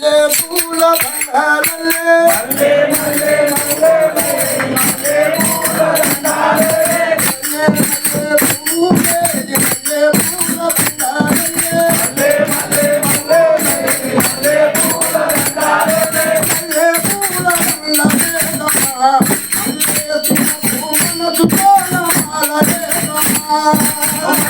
malle pula malle malle malle malle malle pula malle pula malle malle pula pula malle malle pula malle malle pula malle malle pula malle pula malle malle pula pula malle malle pula malle pula pula pula malle malle pula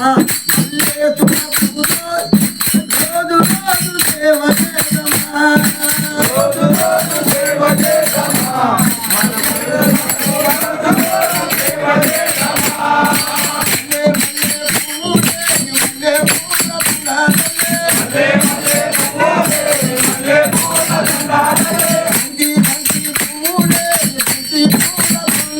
మల్లె తుమ్మ రోజు రోజు దేవతే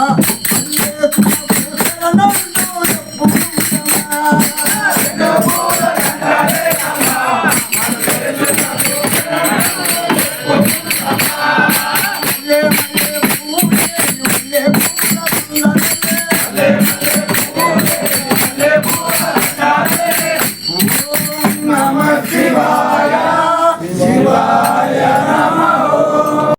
ああ